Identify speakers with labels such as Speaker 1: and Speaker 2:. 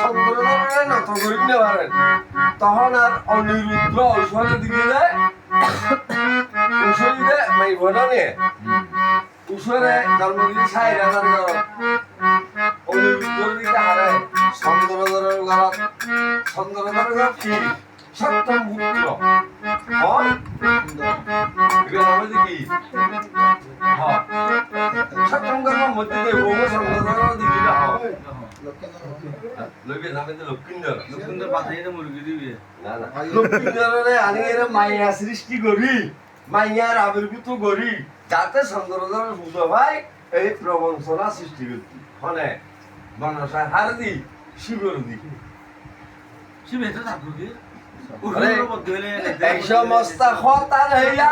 Speaker 1: সুন্দরতরে নত নেওয়ারেন তখন আর অনিরুদ্ধ ঐশ্বরের দিকে যায়। ঐশ্বরীতে মাই ভোটা ঈশ্বরে জন্মদিন রাজার ঘর। দিকে হারে চন্দ্রধরের ঘৰত চন্দ্রধরের ঘৰত কি? সপ্তম পুত্র দিয়ে বহু চন্দ্রধরের দিকে হয় লইবে নামে তো লক্ষিন্দর না না লক্ষিন্দরে আনি এর মাইয়া সৃষ্টি করি মাইয়ার আবির্ভূত করি যাতে চন্দ্রধরের পুজো ভাই এই প্রবঞ্চনা সৃষ্টি করতি হনে মনসা হার দি শিবর দি এই সমস্ত খতার হইয়া